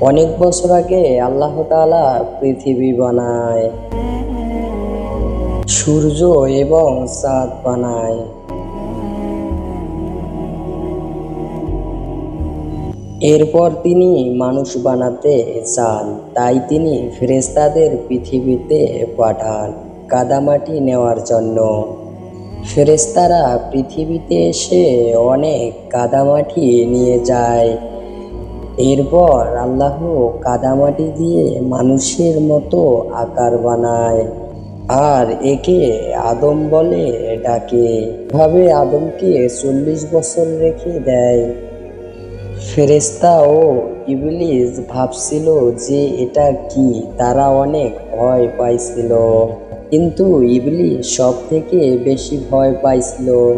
অনেক বছর আগে আল্লাহ তাআলা পৃথিবী বানায়, সূর্য এবং চাঁদ বানায়। এরপর তিনি মানুষ বানাতে চান, তাই তিনি ফেরেশতাদের পৃথিবীতে পাঠান কাদামাটি নেওয়ার জন্য। ফেরেস্তারা পৃথিবীতে এসে অনেক কাদামাটি নিয়ে যায়। এরপর আল্লাহ কাদামাটি দিয়ে মানুষের মতো আকার বানায়। আর একে আদম বলে ডাকে। ভাবে আদমকে চল্লিশ বছর রেখে দেয়। ফেরেশতা ও ইবলিস ভাবছিল যে এটা কি, তারা অনেক ভয় পাইছিল। কিন্তু ইবলিস সব থেকে বেশি ভয় পাইছিল।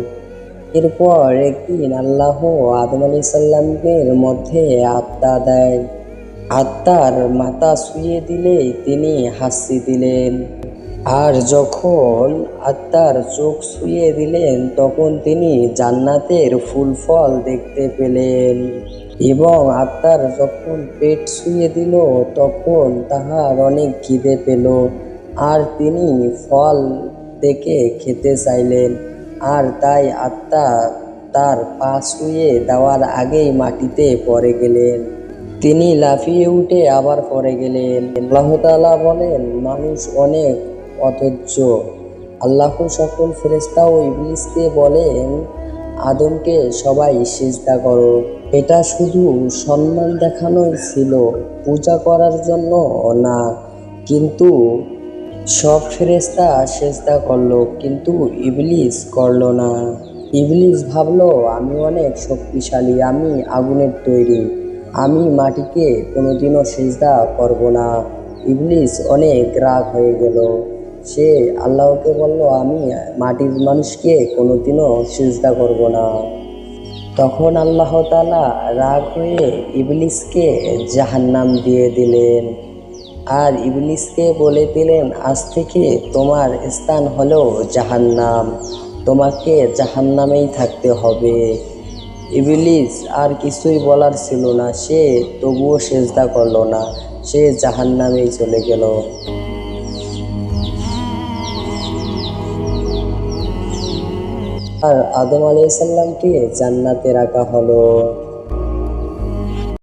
এরপর একদিন আল্লাহ আদম আলি সাল্লামের মধ্যে আত্মা দেয়। আত্মার মাথা শুয়ে দিলে তিনি হাসি দিলেন। আর যখন আত্মার চোখ শুয়ে দিলেন, তখন তিনি জান্নাতের ফুল ফল দেখতে পেলেন। এবং আত্মার যখন পেট শুয়ে দিল, তখন তাহার অনেক খিদে পেল। আর তিনি ফল দেখে খেতে চাইলেন। আর তাই আত্মা তার পা শুয়ে দেওয়ার আগেই মাটিতে পড়ে গেলেন। তিনি লাফিয়ে উঠে আবার পড়ে গেলেন। আল্লাহতালা বলেন, মানুষ অনেক অধৈর্য। আল্লাহ সকল ফেরেশতা ও ইবলিসকে বলেন, আদমকে সবাই সিজদা করো। এটা শুধু সম্মান দেখানোই ছিল, পূজা করার জন্য না, কিন্তু সব ফেরেশতা সেজদা করল, কিন্তু ইবলিস করল না। ইবলিস ভাবলো, আমি অনেক শক্তিশালী, আমি আগুনের তৈরি, আমি মাটিকে কোনোদিনও সেজদা করব না। ইবলিস অনেক রাগ হয়ে গেল। সে আল্লাহকে বলল, আমি মাটির মানুষকে কোনোদিনও সিজদা করব না। তখন আল্লাহ তাআলা রাগ হয়ে ইবলিসকে জাহান্নাম দিয়ে দিলেন। আর ইবলিসকে বলে দিলেন, আজ থেকে তোমার স্থান হলো জাহান্নাম। তোমাকে জাহান্নামেই থাকতে হবে। ইবলিস আর কিছুই বলার ছিল না। সে তবুও সেজদা করল না। সে জাহান্নামেই চলে গেল। আর আদম আলাইসাল্লামকে জান্নাতে রাখা হলো।